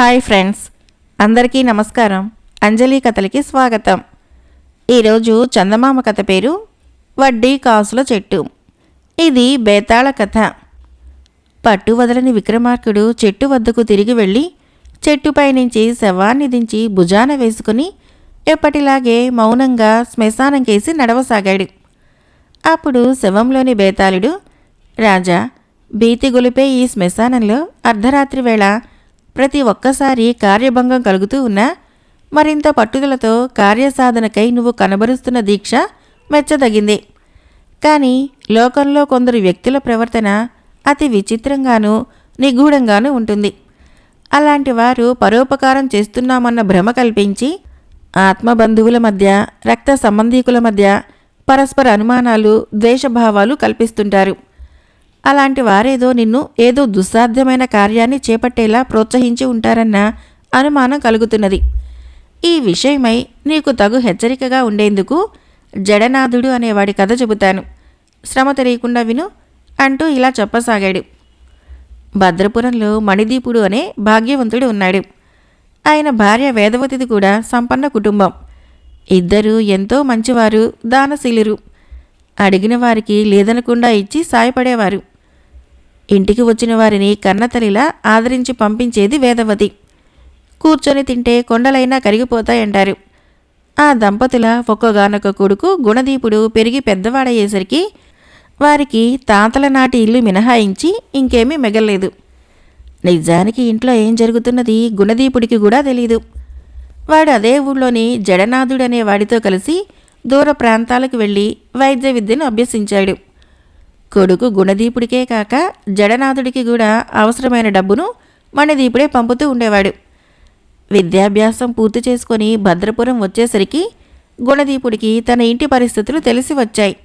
Hi friends అందరికీ నమస్కారం. అంజలి కథలకి స్వాగతం. ఈరోజు చందమామ కథ పేరు వడ్డీ కాసుల చెట్టు. ఇది బేతాళ కథ. పట్టు వదలని విక్రమార్కుడు చెట్టు వద్దకు తిరిగి వెళ్ళి చెట్టుపై నుంచి శవాన్ని దించి భుజాన వేసుకుని ఎప్పటిలాగే మౌనంగా శ్మశానం కేసి నడవసాగాడు. అప్పుడు శవంలోని బేతాళుడు రాజా భీతి గొలిపే ఈ శ్మశానంలో అర్ధరాత్రి వేళ ప్రతి ఒక్కసారి కార్యభంగం కలుగుతూ ఉన్నా మరింత పట్టుదలతో కార్యసాధనకై నువ్వు కనబరుస్తున్న దీక్ష మెచ్చదగింది. కానీ లోకంలో కొందరు వ్యక్తుల ప్రవర్తన అతి విచిత్రంగానూ నిగూఢంగానూ ఉంటుంది. అలాంటి వారు పరోపకారం చేస్తున్నామన్న భ్రమ కల్పించి ఆత్మబంధువుల మధ్య రక్త సంబంధీకుల మధ్య పరస్పర అనుమానాలు ద్వేషభావాలు కల్పిస్తుంటారు. అలాంటి వారేదో నిన్ను ఏదో దుస్సాధ్యమైన కార్యాన్ని చేపట్టేలా ప్రోత్సహించి ఉంటారన్న అనుమానం కలుగుతున్నది. ఈ విషయమై నీకు తగు హెచ్చరికగా ఉండేందుకు జడనాథుడు అనేవాడి కథ చెబుతాను. శ్రమ తెలియకుండా విను అంటూ ఇలా చెప్పసాగాడు. భద్రపురంలో మణిదీపుడు అనే భాగ్యవంతుడు ఉన్నాడు. ఆయన భార్య వేదవతిది కూడా సంపన్న కుటుంబం. ఇద్దరూ ఎంతో మంచివారు దానశీలురు. అడిగిన వారికి లేదనకుండా ఇచ్చి సాయపడేవారు. ఇంటికి వచ్చిన వారిని కన్నతల్లిలా ఆదరించి పంపించేది వేదవతి. కూర్చొని తింటే కొండలైనా కరిగిపోతాయంటారు. ఆ దంపతుల ఒక్కగానొక్క కొడుకు గుణదీపుడు పెరిగి పెద్దవాడయ్యేసరికి వారికి తాతల నాటి ఇల్లు మినహాయించి ఇంకేమీ మిగలలేదు. నిజానికి ఇంట్లో ఏం జరుగుతున్నది గుణదీపుడికి కూడా తెలీదు. వాడు అదే ఊళ్ళోని జడనాథుడనే వాడితో కలిసి దూర ప్రాంతాలకు వెళ్ళి వైద్య విద్యను అభ్యసించాడు. కొడుకు గుణదీపుడికే కాక జడనాథుడికి కూడా అవసరమైన డబ్బును మణిదీపుడే పంపుతూ ఉండేవాడు. విద్యాభ్యాసం పూర్తి చేసుకొని భద్రపురం వచ్చేసరికి గుణదీపుడికి తన ఇంటి పరిస్థితులు తెలిసి వచ్చాయి.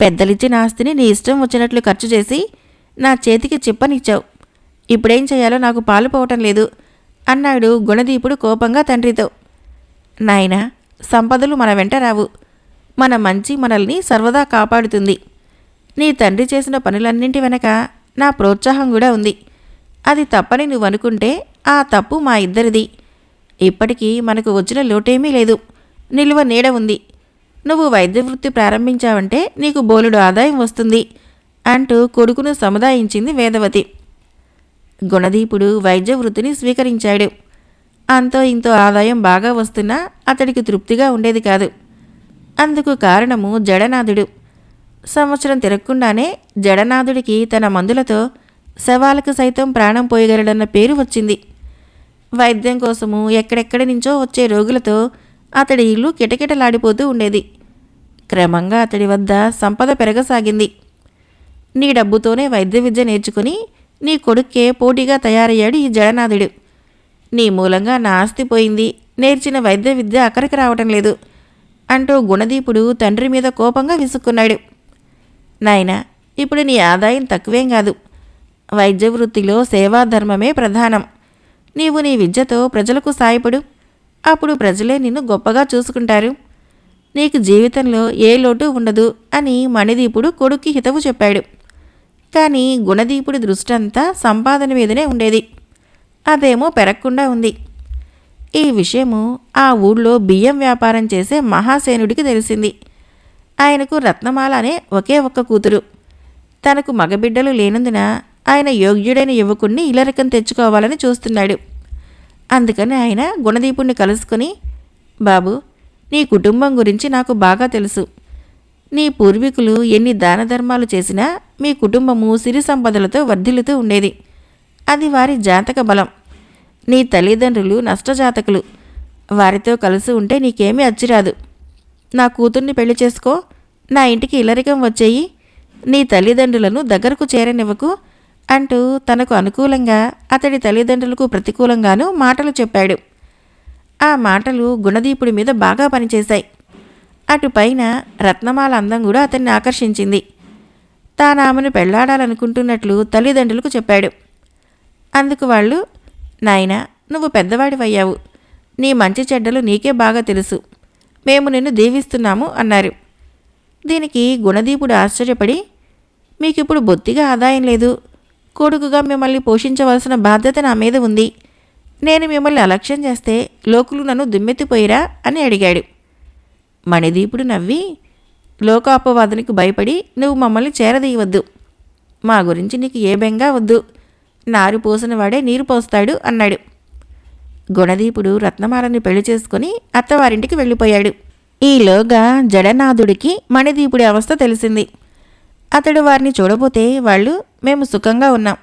పెద్దలిచ్చిన ఆస్తిని నీ ఇష్టం వచ్చినట్లు ఖర్చు చేసి నా చేతికి చిప్పనిచ్చావు. ఇప్పుడేం చేయాలో నాకు పాలు పోవటం లేదు అన్నాడు గుణదీపుడు కోపంగా తండ్రితో. నాయనా సంపదలు మన వెంట రావు. మన మంచి మనల్ని సర్వదా కాపాడుతుంది. నీ తండ్రి చేసిన పనులన్నింటి వెనక నా ప్రోత్సాహం కూడా ఉంది. అది తప్పని నువ్వు అనుకుంటే ఆ తప్పు మా ఇద్దరిది. ఇప్పటికీ మనకు వచ్చిన లోటేమీ లేదు. నిలువ నీడ ఉంది. నువ్వు వైద్య వృత్తి ప్రారంభించావంటే నీకు బోలుడు ఆదాయం వస్తుంది అంటూ కొడుకును సముదాయించింది వేదవతి. గుణదీపుడు వైద్య వృత్తిని స్వీకరించాడు. అంతో ఇంతో ఆదాయం బాగా వస్తున్నా అతడికి తృప్తిగా ఉండేది కాదు. అందుకు కారణము జడనాథుడు. సంవత్సరం తిరగకుండానే జడనాథుడికి తన మందులతో శవాలకు సైతం ప్రాణం పోయగలడన్న పేరు వచ్చింది. వైద్యం కోసము ఎక్కడెక్కడి నుంచో వచ్చే రోగులతో అతడి ఇల్లు కిటకిటలాడిపోతూ ఉండేది. క్రమంగా అతడి వద్ద సంపద పెరగసాగింది. నీ డబ్బుతోనే వైద్య విద్య నేర్చుకుని నీ కొడుక్కే పోటీగా తయారయ్యాడు ఈ జడనాథుడు. నీ మూలంగా నా ఆస్తి పోయింది. నేర్చిన వైద్య విద్య అక్కడికి రావటం లేదు. అంటూ గుణదీపుడు తండ్రి మీద కోపంగా విసుక్కున్నాడు. నాయనా ఇప్పుడు నీ ఆదాయం తక్కువేం కాదు. వైద్య వృత్తిలో సేవాధర్మమే ప్రధానం. నీవు నీ విద్యతో ప్రజలకు సాయపడు. అప్పుడు ప్రజలే నిన్ను గొప్పగా చూసుకుంటారు. నీకు జీవితంలో ఏ లోటు ఉండదు అని మణిదీపుడు కొడుక్కి హితవు చెప్పాడు. కానీ గుణదీపుడి దృష్టంతా సంపాదన మీదనే ఉండేది. అదేమో పెరగకుండా ఉంది. ఈ విషయము ఆ ఊళ్ళో బియ్యం వ్యాపారం చేసే మహాసేనుడికి తెలిసింది. ఆయనకు రత్నమాల అనే ఒకే ఒక్క కూతురు. తనకు మగబిడ్డలు లేనందున ఆయన యోగ్యుడైన యువకుణ్ణి ఇలరకం తెచ్చుకోవాలని చూస్తున్నాడు. అందుకని ఆయన గుణదీపుణ్ణి కలుసుకొని బాబు నీ కుటుంబం గురించి నాకు బాగా తెలుసు. నీ పూర్వీకులు ఎన్ని దాన ధర్మాలు చేసినా మీ కుటుంబము సిరి సంపదలతో వర్ధిల్లుతూ ఉండేది. అది వారి జాతక బలం. నీ తల్లిదండ్రులు నష్టజాతకులు. వారితో కలిసి ఉంటే నీకేమీ అచ్చిరాదు. నా కూతుర్ని పెళ్ళి చేసుకో. నా ఇంటికి ఇల్లరికం వచ్చేయి. నీ తల్లిదండ్రులను దగ్గరకు చేరనివ్వకు అంటూ తనకు అనుకూలంగా అతడి తల్లిదండ్రులకు ప్రతికూలంగానూ మాటలు చెప్పాడు. ఆ మాటలు గుణదీపుడి మీద బాగా పనిచేశాయి. అటుపైన రత్నమాల అందం కూడా అతన్ని ఆకర్షించింది. తాను ఆమెను పెళ్ళాడాలనుకుంటున్నట్లు తల్లిదండ్రులకు చెప్పాడు. అందుకు వాళ్ళు నాయనా నువ్వు పెద్దవాడివయ్యావు. నీ మంచి చెడ్డలు నీకే బాగా తెలుసు. మేము నిన్ను దీవిస్తున్నాము అన్నారు. దీనికి గుణదీపుడు ఆశ్చర్యపడి మీకు ఇప్పుడు బొత్తిగా ఆదాయం లేదు. కొడుకుగా మిమ్మల్ని పోషించవలసిన బాధ్యత నా మీద ఉంది. నేను మిమ్మల్ని అలక్ష్యం చేస్తే లోకులు నన్ను దుమ్మెత్తిపోయిరా అని అడిగాడు. మణిదీపుడు నవ్వి లోకాపవాదునికి భయపడి నువ్వు మమ్మల్ని చేరదీయవద్దు. మా గురించి నీకు ఏ బెంగా వద్దు. నారు పోసిన వాడే నీరు పోస్తాడు అన్నాడు. గుణదీపుడు రత్నమాలని పెళ్ళి చేసుకుని అత్తవారింటికి వెళ్ళిపోయాడు. ఈలోగా జడనాథుడికి మణిదీపుడి అవస్థ తెలిసింది. అతడు వారిని చూడబోతే వాళ్ళు మేము సుఖంగా ఉన్నాం.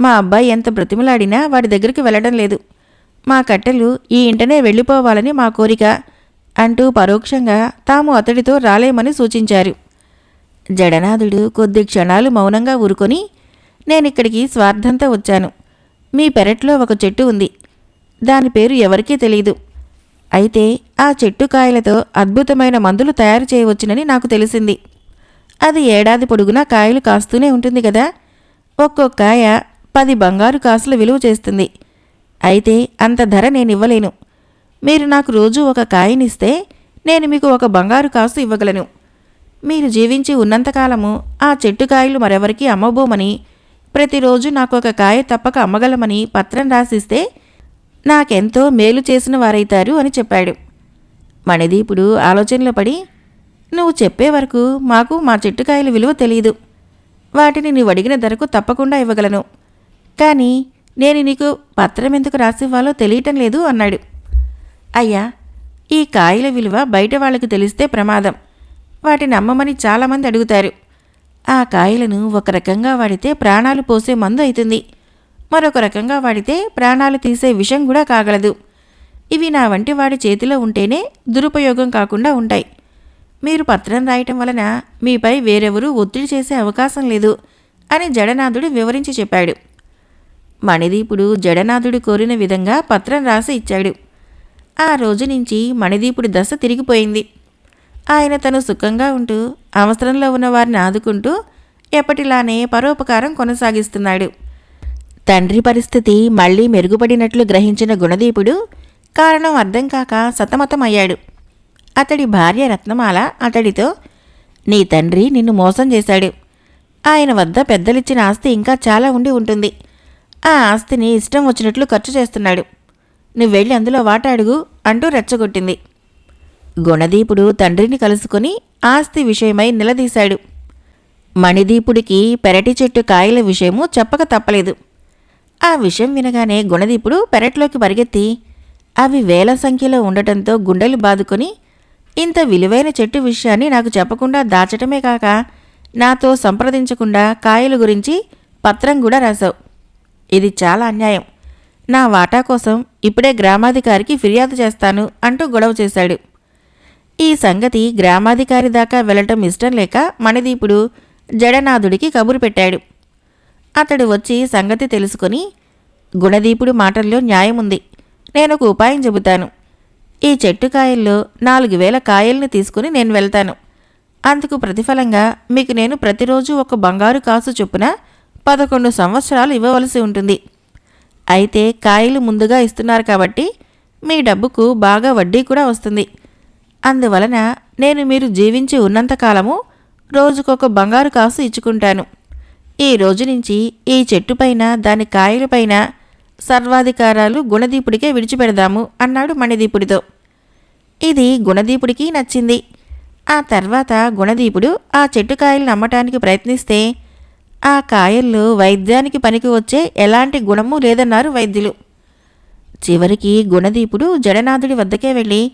మా అబ్బాయి ఎంత బ్రతిమలాడినా వాడి దగ్గరికి వెళ్ళడం లేదు. మా కట్టెలు ఈ ఇంటనే వెళ్ళిపోవాలని మా కోరిక అంటూ పరోక్షంగా తాము అతడితో రాలేమని సూచించారు. జడనాథుడు కొద్ది క్షణాలు మౌనంగా ఊరుకొని నేనిక్కడికి స్వార్థంతో వచ్చాను. మీ పెరట్లో ఒక చెట్టు ఉంది. దాని పేరు ఎవరికీ తెలియదు అయితే ఆ చెట్టు కాయలతో అద్భుతమైన మందులు తయారు చేయవచ్చునని నాకు తెలిసింది. అది ఏడాది పొడుగునా కాయలు కాస్తూనే ఉంటుంది కదా? ఒక్కొక్క కాయ పది బంగారు కాసులు విలువ చేస్తుంది. అయితే అంత ధర నేను ఇవ్వలేను మీరు నాకు రోజు ఒక కాయనిస్తే నేను మీకు ఒక బంగారు కాసు ఇవ్వగలను. మీరు జీవించి ఉన్నంతకాలము ఆ చెట్టు కాయలు మరెవరికి అమ్మబోమని ప్రతిరోజు నాకు ఒక కాయ తప్పక అమ్మగలమని పత్రం రాసిస్తే నాకెంతో మేలు చేసిన వారైతారు అని చెప్పాడు. మణిదీపుడు ఆలోచనలో పడి నువ్వు చెప్పే వరకు మాకు మా చెట్టుకాయల విలువ తెలియదు వాటిని నీవు అడిగిన ధరకు తప్పకుండా ఇవ్వగలను. కానీ నేను నీకు పత్రం ఎందుకు రాసివ్వాలో తెలియటం లేదు అన్నాడు. అయ్యా ఈ కాయల విలువ బయట వాళ్ళకి తెలిస్తే ప్రమాదం. వాటిని అమ్మమని చాలామంది అడుగుతారు. ఆ కాయలను ఒక రకంగా వాడితే ప్రాణాలు పోసే మందు అవుతుంది మరొక రకంగా వాడితే ప్రాణాలు తీసే విషం కూడా కాగలదు. ఇవి నా వంటి వాడి చేతిలో ఉంటేనే దురుపయోగం కాకుండా ఉంటాయి. మీరు పత్రం రాయటం వలన మీపై వేరెవరూ ఒత్తిడి చేసే అవకాశం లేదు అని జడనాథుడు వివరించి చెప్పాడు. మణిదీపుడు జడనాథుడు కోరిన విధంగా పత్రం రాసి ఇచ్చాడు. ఆ రోజు నుంచి మణిదీపుడి దశ తిరిగిపోయింది. ఆయన తను సుఖంగా ఉంటూ అవసరంలో ఉన్న వారిని ఆదుకుంటూ ఎప్పటిలానే పరోపకారం కొనసాగిస్తున్నాడు. తండ్రి పరిస్థితి మళ్ళీ మెరుగుపడినట్లు గ్రహించిన గుణదీపుడు కారణం అర్థం కాక సతమతమయ్యాడు. అతడి భార్య రత్నమాల అతడితో నీ తండ్రి నిన్ను మోసం చేశాడు. ఆయన వద్ద పెద్దలిచ్చిన ఆస్తి ఇంకా చాలా ఉండి ఉంటుంది. ఆ ఆస్తిని ఇష్టం వచ్చినట్లు ఖర్చు చేస్తున్నాడు. నువ్వు వెళ్ళి అందులో వాటా అడుగు అంటూ రెచ్చగొట్టింది. గుణదీపుడు తండ్రిని కలుసుకొని ఆస్తి విషయమై నిలదీశాడు. మణిదీపుడికి పెరటి చెట్టు కాయల విషయము చెప్పక తప్పలేదు. ఆ విషయం వినగానే గుణదీపుడు పెరట్లోకి పరిగెత్తి అవి వేల సంఖ్యలో ఉండటంతో గుండెలు బాదుకొని ఇంత విలువైన చెట్టు విషయాన్ని నాకు చెప్పకుండా దాచటమే కాక నాతో సంప్రదించకుండా కాయల గురించి పత్రం కూడా రాశావు. ఇది చాలా అన్యాయం. నా వాటా కోసం ఇప్పుడే గ్రామాధికారికి ఫిర్యాదు చేస్తాను అంటూ గొడవ చేశాడు. ఈ సంగతి గ్రామాధికారి దాకా వెళ్ళటం ఇష్టం లేక మణిదీపుడు జడనాథుడికి కబురు పెట్టాడు. అతడు వచ్చి సంగతి తెలుసుకొని గుణదీపుడు మాటల్లో న్యాయముంది. నేను ఒక ఉపాయం చెబుతాను. ఈ చెట్టు కాయల్లో నాలుగు వేల కాయల్ని తీసుకుని నేను వెళ్తాను. అందుకు ప్రతిఫలంగా మీకు నేను ప్రతిరోజు ఒక బంగారు కాసు చొప్పున పదకొండు సంవత్సరాలు ఇవ్వవలసి ఉంటుంది. అయితే కాయలు ముందుగా ఇస్తున్నారు కాబట్టి మీ డబ్బుకు బాగా వడ్డీ కూడా వస్తుంది. అందువలన నేను మీరు జీవించి ఉన్నంతకాలము రోజుకొక బంగారు కాసు ఇచ్చుకుంటాను. ఈ రోజు నుంచి ఈ చెట్టుపైన దాని కాయలపైన సర్వాధికారాలు గుణదీపుడికే విడిచిపెడదాము అన్నాడు మణిదీపుడితో. ఇది గుణదీపుడికి నచ్చింది. ఆ తర్వాత గుణదీపుడు ఆ చెట్టు కాయలను అమ్మటానికి ప్రయత్నిస్తే ఆ కాయల్లో వైద్యానికి పనికి వచ్చే ఎలాంటి గుణము లేదన్నారు వైద్యులు. చివరికి గుణదీపుడు జడనాథుడి వద్దకే వెళ్ళి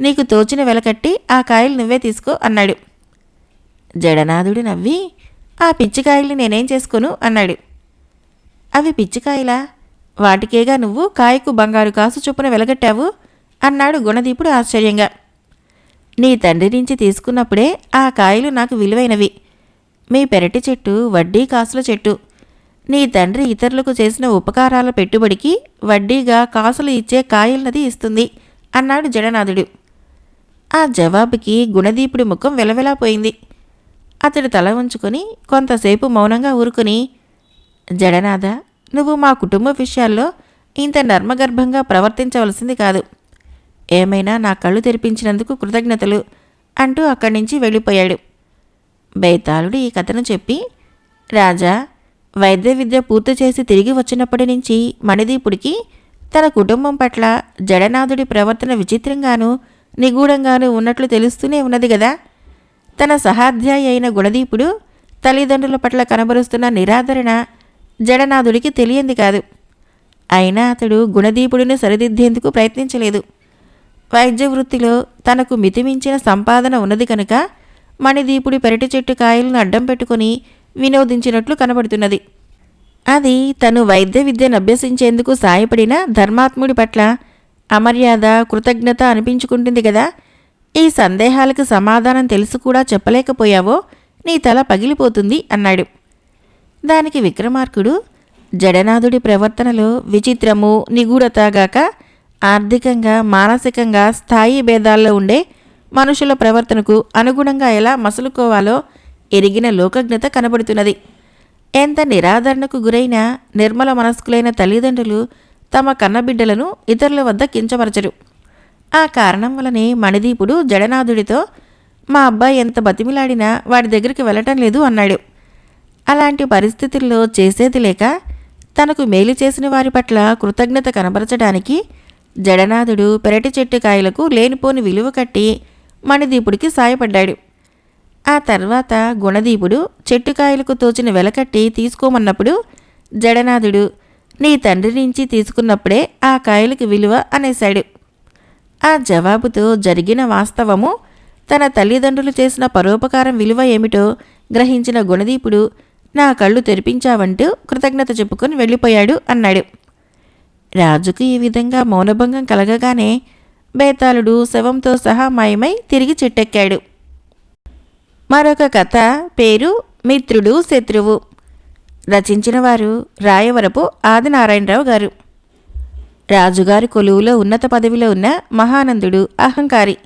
నీకు తోచిన వెలకట్టి ఆ కాయలు నువ్వే తీసుకో అన్నాడు. జడనాథుడు నవ్వి ఆ పిచ్చికాయల్ని నేనేం చేసుకోను? అన్నాడు. అవి పిచ్చికాయలా? వాటికేగా నువ్వు కాయకు బంగారు కాసు చొప్పున వెలగట్టావు? అన్నాడు గుణదీపుడు ఆశ్చర్యంగా. నీ తండ్రి నుంచి తీసుకున్నప్పుడే ఆ కాయలు నాకు విలువైనవి. మీ పెరటి చెట్టు వడ్డీ కాసుల చెట్టు. నీ తండ్రి ఇతరులకు చేసిన ఉపకారాల పెట్టుబడికి వడ్డీగా కాసులు ఇచ్చే కాయలనది ఇస్తుంది అన్నాడు జడనాథుడు. ఆ జవాబుకి గుణదీపుడి ముఖం వెలవెలాపోయింది అతడు తల ఉంచుకొని కొంతసేపు మౌనంగా ఊరుకుని జడనాథ నువ్వు మా కుటుంబ విషయాల్లో ఇంత నర్మగర్భంగా ప్రవర్తించవలసింది కాదు. ఏమైనా నా కళ్ళు తెరిపించినందుకు కృతజ్ఞతలు అంటూ అక్కడి నుంచి వెళ్ళిపోయాడు. బైతాళుడు ఈ కథను చెప్పి రాజా వైద్య విద్య పూర్తి చేసి తిరిగి వచ్చినప్పటి నుంచి మణిదీపుడికి తన కుటుంబం పట్ల జడనాథుడి ప్రవర్తన విచిత్రంగాను నిగూఢంగాను ఉన్నట్లు తెలుస్తూనే ఉన్నది కదా తన సహాధ్యాయి అయిన గుణదీపుడు తల్లిదండ్రుల పట్ల కనబరుస్తున్న నిరాదరణ జడనాథుడికి తెలియంది కాదు. అయినా అతడు గుణదీపుడిని సరిదిద్దేందుకు ప్రయత్నించలేదు. వైద్య వృత్తిలో తనకు మితిమించిన సంపాదన ఉన్నది కనుక మణిదీపుడి పెరటి చెట్టు కాయలను అడ్డం పెట్టుకుని వినోదించినట్లు కనబడుతున్నది. అది తను వైద్య విద్యను అభ్యసించేందుకు సాయపడిన ధర్మాత్ముడి పట్ల అమర్యాద కృతజ్ఞత అనిపించుకుంటుంది కదా ఈ సందేహాలకు సమాధానం తెలుసు కూడా చెప్పలేకపోయావో నీ తల పగిలిపోతుంది అన్నాడు. దానికి విక్రమార్కుడు జడనాథుడి ప్రవర్తనలో విచిత్రము నిగూఢతగాక ఆర్థికంగా మానసికంగా స్థాయి భేదాల్లో ఉండే మనుషుల ప్రవర్తనకు అనుగుణంగా ఎలా మసులుకోవాలో ఎరిగిన లోకజ్ఞత కనబడుతున్నది. ఎంత నిరాదరణకు గురైన నిర్మల మనస్కులైన తల్లిదండ్రులు తమ కన్నబిడ్డలను ఇతరుల వద్ద కించపరచరు. ఆ కారణం వలనే మణిదీపుడు జడనాథుడితో మా అబ్బాయి ఎంత బతిమిలాడినా వాడి దగ్గరికి వెళ్ళటం లేదు అన్నాడు. అలాంటి పరిస్థితుల్లో చేసేది లేక తనకు మేలు చేసిన వారి పట్ల కృతజ్ఞత కనబరచడానికి జడనాథుడు పెరటి చెట్టు కాయలకు లేనిపోని విలువ కట్టి మణిదీపుడికి సాయపడ్డాడు. ఆ తర్వాత గుణదీపుడు చెట్టుకాయలకు తోచిన వెలకట్టి తీసుకోమన్నప్పుడు జడనాథుడు నీ తండ్రి నుంచి తీసుకున్నప్పుడే ఆ కాయలకు విలువ అనేశాడు. ఆ జవాబుతో జరిగిన వాస్తవము తన తల్లిదండ్రులు చేసిన పరోపకారం విలువ ఏమిటో గ్రహించిన గుణదీపుడు నా కళ్ళు తెరిపించావంటూ కృతజ్ఞత చెప్పుకొని వెళ్ళిపోయాడు అన్నాడు. రాజుకు ఈ విధంగా మౌనభంగం కలగగానే బేతాళుడు శవంతో సహా మాయమై తిరిగి చెట్టెక్కాడు. మరొక కథ పేరు మిత్రుడు శత్రువు. రచించిన వారు రాయవరపు ఆదినారాయణరావు గారు. రాజుగారి కొలువులో ఉన్నత పదవిలో ఉన్న మహానందుడు అహంకారి.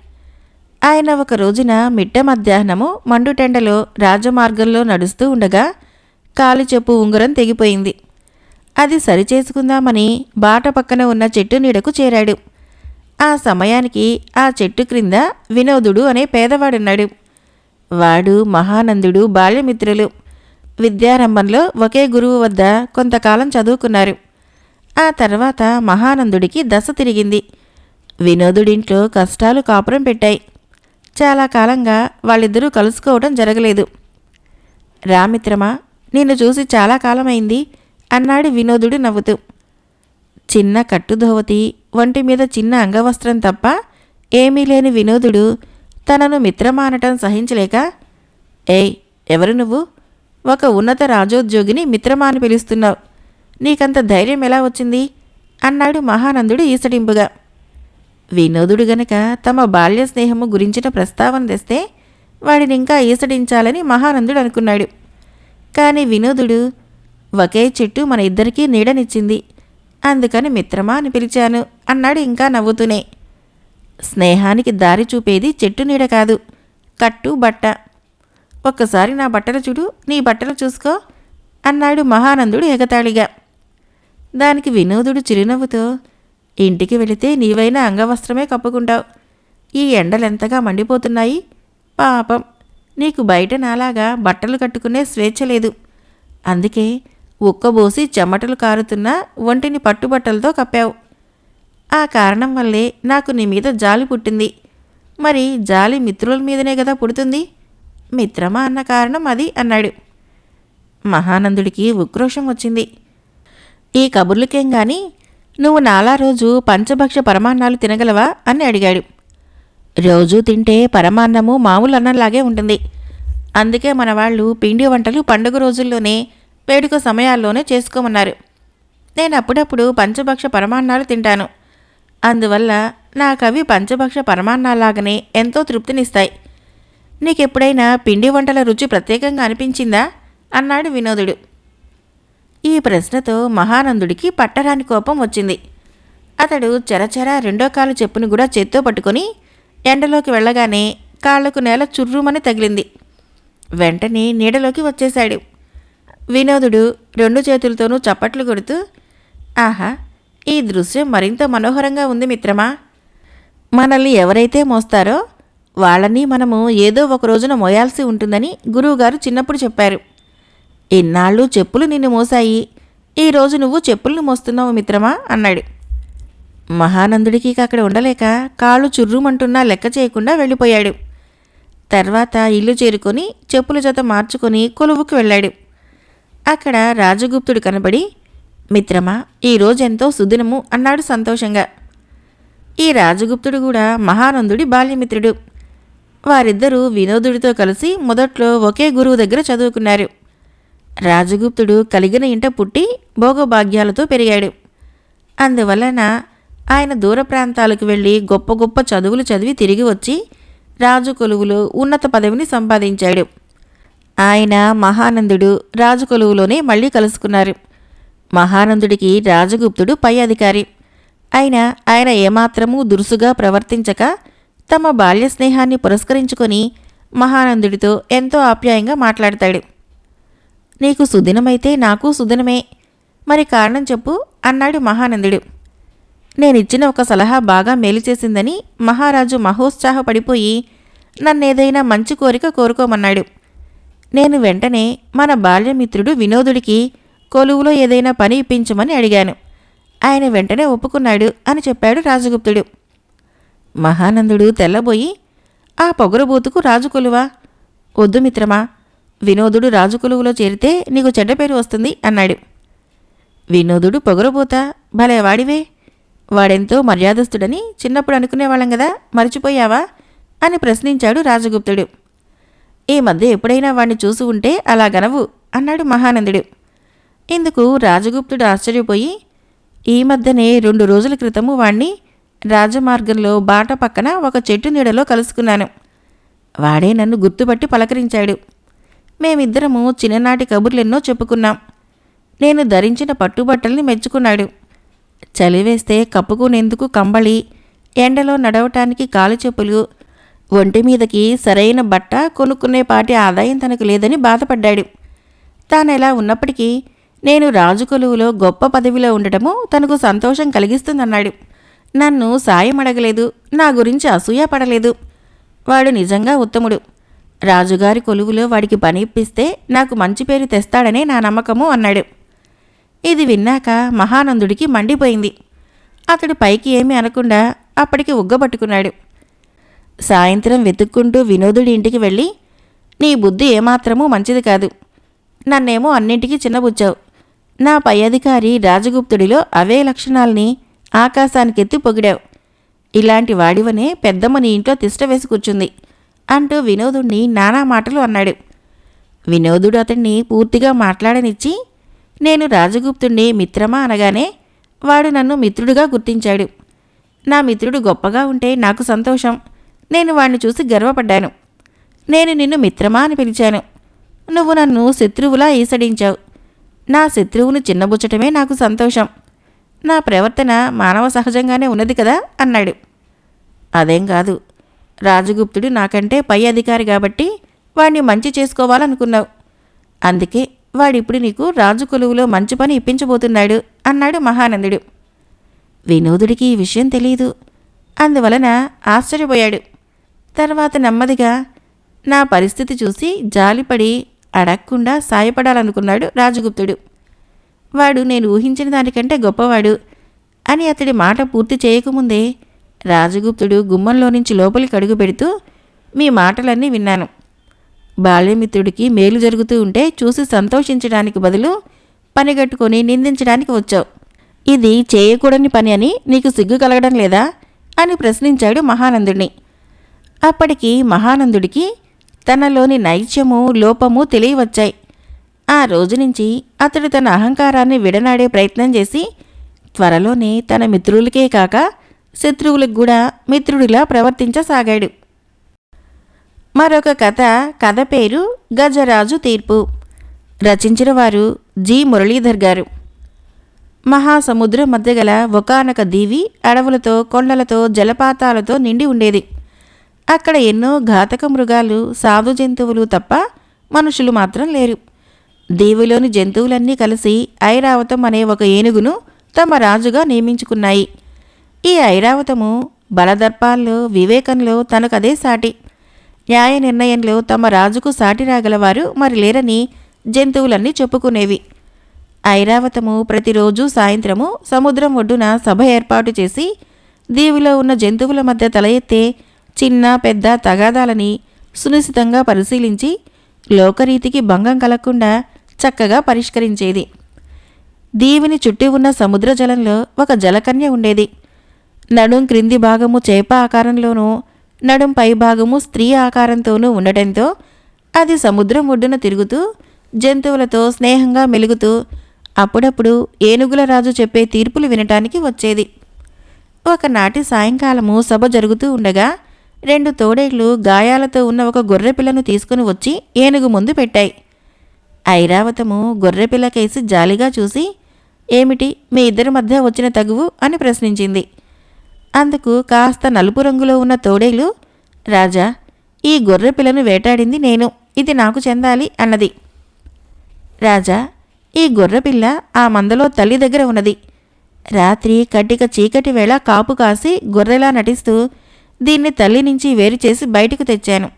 ఆయన ఒక రోజున మిట్ట మధ్యాహ్నము మండుటెండలో రాజమార్గంలో నడుస్తూ ఉండగా కాలి చెప్పు ఉంగరం తెగిపోయింది. అది సరిచేసుకుందామని బాట పక్కన ఉన్న చెట్టు నీడకు చేరాడు. ఆ సమయానికి ఆ చెట్టు క్రింద వినోదుడు అనే పేదవాడున్నాడు. వాడు మహానందుడు బాల్యమిత్రులు. విద్యారంభంలో ఒకే గురువు వద్ద కొంతకాలం చదువుకున్నారు. ఆ తర్వాత మహానందుడికి దశ తిరిగింది. వినోదుడింట్లో కష్టాలు కాపురం పెట్టాయి. చాలా కాలంగా వాళ్ళిద్దరూ కలుసుకోవడం జరగలేదు. రామిత్రమా నిన్ను చూసి చాలా కాలమైంది అన్నాడు వినోదుడు నవ్వుతూ. చిన్న కట్టుధోవతి వంటి మీద చిన్న అంగవస్త్రం తప్ప ఏమీ లేని వినోదుడు తనను మిత్రమా అనటం సహించలేక ఏయ్ ఎవరు నువ్వు? ఒక ఉన్నత రాజోద్యోగిని మిత్రమా అని పిలుస్తున్నావు. నీకంత ధైర్యం ఎలా వచ్చింది? అన్నాడు మహానందుడు ఈసడింపుగా. వినోదుడు గనక తమ బాల్య స్నేహము గురించిన ప్రస్తావన తెస్తే వాడిని ఇంకా ఈసడించాలని మహానందుడు అనుకున్నాడు. కానీ వినోదుడు ఒకే చెట్టు మన ఇద్దరికీ నీడనిచ్చింది. అందుకని మిత్రమా అని పిలిచాను అన్నాడు ఇంకా నవ్వుతూనే. స్నేహానికి దారి చూపేది చెట్టు నీడ కాదు కట్టు బట్ట. ఒక్కసారి నా బట్టలు చూడు నీ బట్టలు చూసుకో అన్నాడు మహానందుడు ఎగతాళిగా. దానికి వినోదుడు చిరునవ్వుతో ఇంటికి వెళితే నీవైనా అంగవస్త్రమే కప్పుకుంటావు. ఈ ఎండలెంతగా మండిపోతున్నాయి? పాపం. నీకు బయట నాలాగా బట్టలు కట్టుకునే స్వేచ్ఛ లేదు. అందుకే ఉక్కబోసి చెమటలు కారుతున్న ఒంటిని పట్టుబట్టలతో కప్పావు. ఆ కారణం వల్లే నాకు నీ మీద జాలి పుట్టింది. మరి జాలి మిత్రుల మీదనే కదా పుడుతుంది? మిత్రమా అన్న కారణం అది అన్నాడు. మహానందుడికి ఉక్రోషం వచ్చింది. ఈ కబుర్లకేం గాని? నువ్వు నాలా రోజు పంచభక్ష పరమాన్నాలు తినగలవా? అని అడిగాడు. రోజూ తింటే పరమాన్నము మామూలు అన్నంలాగే ఉంటుంది. అందుకే మన వాళ్ళు పిండి వంటలు పండుగ రోజుల్లోనే వేడుక సమయాల్లోనే చేసుకోమన్నారు. నేను అప్పుడప్పుడు పంచభక్ష పరమాన్నాలు తింటాను. అందువల్ల నాకవి పంచభక్ష పరమాన్నాలాగానే ఎంతో తృప్తినిస్తాయి. నీకెప్పుడైనా పిండి వంటల రుచి ప్రత్యేకంగా అనిపించిందా? అన్నాడు వినోదుడు. ఈ ప్రశ్నతో మహానందుడికి పట్టరాని కోపం వచ్చింది. అతడు చరచర రెండో కాలు చెప్పును కూడా చేత్తో పట్టుకొని ఎండలోకి వెళ్ళగానే కాళ్ళకు నేల చుర్రుమని తగిలింది. వెంటనే నీడలోకి వచ్చేశాడు. వినోదుడు రెండు చేతులతోనూ చప్పట్లు కొడుతూ ఆహా ఈ దృశ్యం మరింత మనోహరంగా ఉంది మిత్రమా. మనల్ని ఎవరైతే మోస్తారో వాళ్ళని మనము ఏదో ఒక రోజున మోయాల్సి ఉంటుందని గురువుగారు చిన్నప్పుడు చెప్పారు. ఇన్నాళ్ళు చెప్పులు నిన్ను మోసాయి ఈరోజు నువ్వు చెప్పుల్ని మోస్తున్నావు మిత్రమా? అన్నాడు. మహానందుడికి అక్కడ ఉండలేక కాళ్ళు చుర్రుమంటున్నా లెక్క చేయకుండా వెళ్ళిపోయాడు. తర్వాత ఇల్లు చేరుకొని చెప్పుల జత మార్చుకొని కొలువుకు వెళ్ళాడు. అక్కడ రాజగుప్తుడు కనబడి మిత్రమా ఈరోజెంతో సుదినము అన్నాడు సంతోషంగా. ఈ రాజగుప్తుడు కూడా మహానందుడి బాల్యమిత్రుడు. వారిద్దరూ వినోదుడితో కలిసి మొదట్లో ఒకే గురువు దగ్గర చదువుకున్నారు. రాజగుప్తుడు కలిగిన ఇంట పుట్టి భోగభాగ్యాలతో పెరిగాడు. అందువలన ఆయన దూర ప్రాంతాలకు వెళ్ళి గొప్ప గొప్ప చదువులు చదివి తిరిగి వచ్చి రాజు కొలువులో ఉన్నత పదవిని సంపాదించాడు. ఆయన మహానందుడు రాజు కొలువులోనే మళ్ళీ కలుసుకున్నారు. మహానందుడికి రాజగుప్తుడు పై అధికారి. అయినా ఆయన ఏమాత్రమూ దురుసుగా ప్రవర్తించక తమ బాల్య స్నేహాన్ని పురస్కరించుకొని మహానందుడితో ఎంతో ఆప్యాయంగా మాట్లాడతాడు. నీకు సుదినమైతే నాకు సుదినమే. మరి కారణం చెప్పు అన్నాడు మహానందుడు. నేనిచ్చిన ఒక సలహా బాగా మేలు చేసిందని మహారాజు మహోత్సాహపడిపోయి నన్నేదైనా మంచి కోరిక కోరుకోమన్నాడు. నేను వెంటనే మన బాల్యమిత్రుడు వినోదుడికి కొలువులో ఏదైనా పని ఇప్పించమని అడిగాను. ఆయన వెంటనే ఒప్పుకున్నాడు అని చెప్పాడు రాజగుప్తుడు. మహానందుడు తెల్లబోయి ఆ పొగరుబూతుకు రాజు కొలువా? వద్దు మిత్రమా వినోదుడు రాజు కొలువులో చేరితే నీకు చెడ్డ పేరు వస్తుంది అన్నాడు. వినోదుడు పొగరబోతా భలే వాడివే. వాడెంతో మర్యాదస్తుడని చిన్నప్పుడు అనుకునేవాళ్ళం కదా మర్చిపోయావా? అని ప్రశ్నించాడు రాజగుప్తుడు. ఈ మధ్య ఎప్పుడైనా వాణ్ణి చూసి ఉంటే అలా గనవు అన్నాడు మహానందుడు. ఇందుకు రాజగుప్తుడు ఆశ్చర్యపోయి ఈ మధ్యనే రెండు రోజుల క్రితము వాణ్ణి రాజమార్గంలో బాట పక్కన ఒక చెట్టు నీడలో కలుసుకున్నాను. వాడే నన్ను గుర్తుపట్టి పలకరించాడు. మేమిద్దరము చిన్ననాటి కబుర్లెన్నో చెప్పుకున్నాం. నేను ధరించిన పట్టుబట్టల్ని మెచ్చుకున్నాడు. చలివేస్తే కప్పుకునేందుకు కంబళి ఎండలో నడవటానికి కాలు చెప్పులు ఒంటి మీదకి సరైన బట్ట కొనుక్కునేపాటి ఆదాయం తనకు లేదని బాధపడ్డాడు. తాను ఎలా ఉన్నప్పటికీ నేను రాజు కొలువులో గొప్ప పదవిలో ఉండటము తనకు సంతోషం కలిగిస్తుందన్నాడు. నన్ను సాయం అడగలేదు నా గురించి అసూయ పడలేదు. వాడు నిజంగా ఉత్తముడు. రాజుగారి కొలువులో వాడికి పని ఇప్పిస్తే నాకు మంచి పేరు తెస్తాడనే నా నమ్మకము అన్నాడు. ఇది విన్నాక మహానందుడికి మండిపోయింది. అతడు పైకి ఏమీ అనకుండా అప్పటికి ఉగ్గబట్టుకున్నాడు. సాయంత్రం వెతుక్కుంటూ వినోదుడి ఇంటికి వెళ్ళి నీ బుద్ధి ఏమాత్రమూ మంచిది కాదు. నన్నేమో అన్నింటికీ చిన్నబుచ్చావు. నా పై అధికారి రాజగుప్తుడిలో అవే లక్షణాల్ని ఆకాశానికెత్తి పొగిడావు. ఇలాంటి వాడివనే పెద్దమ్మ నీ ఇంట్లో తిష్ట వేసి కూర్చుంది. అంటూ వినోదుణ్ణి నానా మాటలు అన్నాడు. వినోదుడు అతన్ని పూర్తిగా మాట్లాడనిచ్చి నేను రాజగుప్తుణ్ణి మిత్రమా? అనగానే వాడు నన్ను మిత్రుడుగా గుర్తించాడు. నా మిత్రుడు గొప్పగా ఉంటే నాకు సంతోషం. నేను వాణ్ణి చూసి గర్వపడ్డాను. నేను నిన్ను మిత్రమా అని పిలిచాను. నువ్వు నన్ను శత్రువులా ఈసడించావు. నా శత్రువును చిన్నబుచ్చటమే నాకు సంతోషం. నా ప్రవర్తన మానవ సహజంగానే ఉన్నది కదా? అన్నాడు. అదేం కాదు. రాజగుప్తుడు నాకంటే పై అధికారి కాబట్టి వాణ్ణి మంచి చేసుకోవాలనుకున్నావు. అందుకే వాడిప్పుడు నీకు రాజు కొలువులో మంచి పని ఇప్పించబోతున్నాడు అన్నాడు మహానందుడు. వినోదుడికి ఈ విషయం తెలియదు అందువలన ఆశ్చర్యపోయాడు. తర్వాత నెమ్మదిగా నా పరిస్థితి చూసి జాలిపడి అడగకుండా సాయపడాలనుకున్నాడు రాజగుప్తుడు. వాడు నేను ఊహించిన దానికంటే గొప్పవాడు అని అతడి మాట పూర్తి చేయకముందే రాజగుప్తుడు గుమ్మంలో నుంచి లోపలికి అడుగు పెడుతూ మీ మాటలన్నీ విన్నాను. బాల్యమిత్రుడికి మేలు జరుగుతూ ఉంటే చూసి సంతోషించడానికి బదులు పనిగట్టుకొని నిందించడానికి వచ్చావు. ఇది చేయకూడని పని అని నీకు సిగ్గు కలగడం లేదా? అని ప్రశ్నించాడు మహానందుడిని. అప్పటికి మహానందుడికి తనలోని నైత్యము లోపము తెలియవచ్చాయి. ఆ రోజు నుంచి అతడు తన అహంకారాన్ని విడనాడే ప్రయత్నం చేసి త్వరలోనే తన మిత్రులకే కాక శత్రువులకు కూడా మిత్రుడిలా ప్రవర్తించసాగాడు. మరొక కథ కథ పేరు గజరాజు తీర్పు. రచించిన వారు జి. మురళీధర్ గారు. మహాసముద్రం మధ్య గల ఒకానొక దీవి అడవులతో కొండలతో జలపాతాలతో నిండి ఉండేది. అక్కడ ఎన్నో ఘాతక మృగాలు సాధు జంతువులు తప్ప మనుషులు మాత్రం లేరు. దీవిలోని జంతువులన్నీ కలిసి ఐరావతం అనే ఒక ఏనుగును తమ రాజుగా నియమించుకున్నాయి. ఈ ఐరావతము బలదర్పాల్లో వివేకంలో తనకదే సాటి. న్యాయ నిర్ణయంలో తమ రాజుకు సాటి రాగలవారు మరి లేరని జంతువులన్నీ చెప్పుకునేవి. ఐరావతము ప్రతిరోజు సాయంత్రము సముద్రం ఒడ్డున సభ ఏర్పాటు చేసి దీవిలో ఉన్న జంతువుల మధ్య తల ఎత్తే చిన్న పెద్ద తగాదాలని సునిశ్చితంగా పరిశీలించి లోకరీతికి భంగం కలగకుండా చక్కగా పరిష్కరించేది. దీవిని చుట్టి ఉన్న సముద్ర జలంలో ఒక జలకన్య ఉండేది. నడుం క్రింది భాగము చేప ఆకారంలోనూ నడుం పై భాగము స్త్రీ ఆకారంతోనూ ఉండటంతో అది సముద్రం ఒడ్డున తిరుగుతూ జంతువులతో స్నేహంగా మెలుగుతూ అప్పుడప్పుడు ఏనుగుల రాజు చెప్పే తీర్పులు వినటానికి వచ్చేది. ఒకనాటి సాయంకాలము సభ జరుగుతూ ఉండగా రెండు తోడేళ్ళు గాయాలతో ఉన్న ఒక గొర్రెపిల్లను తీసుకుని వచ్చి ఏనుగు ముందు పెట్టాయి. ఐరావతము గొర్రెపిల్లకేసి జాలిగా చూసి ఏమిటి మీ ఇద్దరి మధ్య వచ్చిన తగువు అని ప్రశ్నించింది. అందుకు కాస్త నలుపు రంగులో ఉన్న తోడేలు రాజా ఈ గొర్రె పిల్లను వేటాడింది నేను. ఇది నాకు చెందాలి అన్నది. రాజా ఈ గొర్రెపిల్ల ఆ మందలో తల్లి దగ్గర ఉన్నది. రాత్రి కట్టిక చీకటి వేళ కాపు కాసి గొర్రెలా నటిస్తూ దీన్ని తల్లి నుంచి వేరు చేసి బయటకు తెచ్చాను.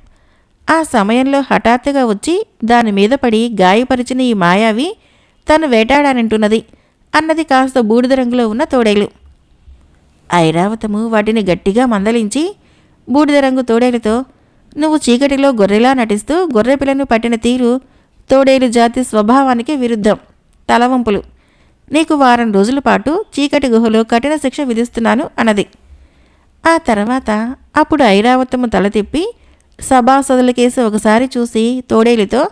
ఆ సమయంలో హఠాత్తుగా వచ్చి దాని మీద పడి గాయపరిచిన ఈ మాయావి తను వేటాడానంటున్నది అన్నది కాస్త బూడిద రంగులో ఉన్న తోడేలు. ఐరావతము వాటిని గట్టిగా మందలించి బూడిద రంగు తోడేలతో నువ్వు చీకటిలో గొర్రెలా నటిస్తూ గొర్రెపిల్లను పట్టిన తీరు తోడేలు జాతి స్వభావానికి విరుద్ధం. తలవంపులు. నీకు వారం రోజుల పాటు చీకటి గుహలో కఠిన శిక్ష విధిస్తున్నాను అన్నది. ఆ తర్వాత అప్పుడు ఐరావతము తల తిప్పి సభాసదులకేసి ఒకసారి చూసి తోడేలితో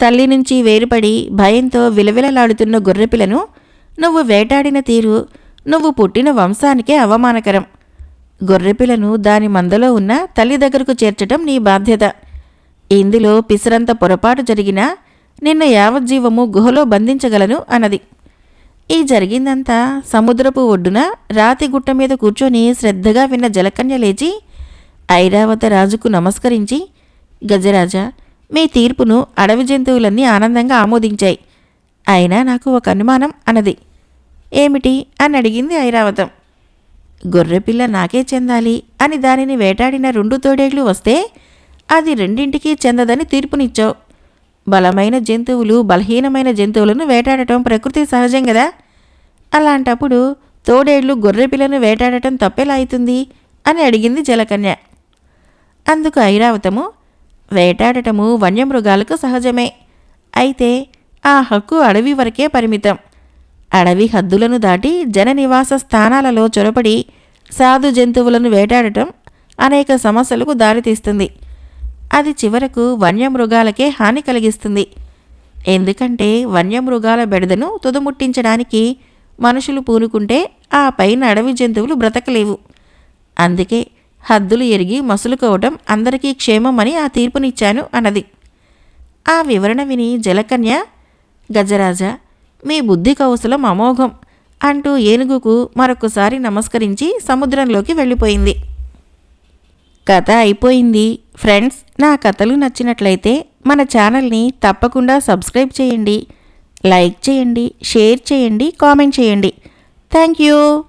తల్లి నుంచి వేరుపడి భయంతో విలవిలలాడుతున్న గొర్రెపిలను నువ్వు వేటాడిన తీరు నువ్వు పుట్టిన వంశానికే అవమానకరం. గొర్రెపిల్లను దాని మందలో ఉన్న తల్లి దగ్గరకు చేర్చటం నీ బాధ్యత. ఇందులో పిసరంత పొరపాటు జరిగినా నిన్న యావజ్జీవము గుహలో బంధించగలను అన్నది. ఈ జరిగిందంతా సముద్రపు ఒడ్డున రాతి గుట్ట మీద కూర్చొని శ్రద్ధగా విన్న జలకన్య లేచి ఐరావత రాజుకు నమస్కరించి గజరాజా మీ తీర్పును అడవి జంతువులన్నీ ఆనందంగా ఆమోదించాయి. అయినా నాకు ఒక అనుమానం అన్నది. ఏమిటి అని అడిగింది ఐరావతం. గొర్రెపిల్ల నాకే చెందాలి అని దానిని వేటాడిన రెండు తోడేళ్ళు వస్తే అది రెండింటికి చెందదని తీర్పునిచ్చావు. బలమైన జంతువులు బలహీనమైన జంతువులను వేటాడటం ప్రకృతి సహజం కదా అలాంటప్పుడు తోడేళ్ళు గొర్రెపిల్లను వేటాడటం తప్పెలా అవుతుంది అని అడిగింది జలకన్య. అందుకు ఐరావతము వేటాడటము వన్యమృగాలకు సహజమే. అయితే ఆ హక్కు అడవి వరకే పరిమితం. అడవి హద్దులను దాటి జన నివాస స్థానాలలో చొరబడి సాధు జంతువులను వేటాడటం అనేక సమస్యలకు దారితీస్తుంది. అది చివరకు వన్యమృగాలకే హాని కలిగిస్తుంది. ఎందుకంటే వన్యమృగాల బెడదను తుదముట్టించడానికి మనుషులు పూనుకుంటే ఆ పైన అడవి జంతువులు బ్రతకలేవు. అందుకే హద్దులు ఎరిగి మసులుకోవటం అందరికీ క్షేమం అని ఆ తీర్పునిచ్చాను అన్నది. ఆ వివరణ విని జలకన్య గజరాజ మీ బుద్ధి కౌశలం అమోఘం అంటూ ఏనుగుకు మరొకసారి నమస్కరించి సముద్రంలోకి వెళ్ళిపోయింది. కథ అయిపోయింది. ఫ్రెండ్స్ నా కథలు నచ్చినట్లయితే మన ఛానల్ని తప్పకుండా సబ్స్క్రైబ్ చేయండి. లైక్ చేయండి షేర్ చేయండి కామెంట్ చేయండి. Thank you.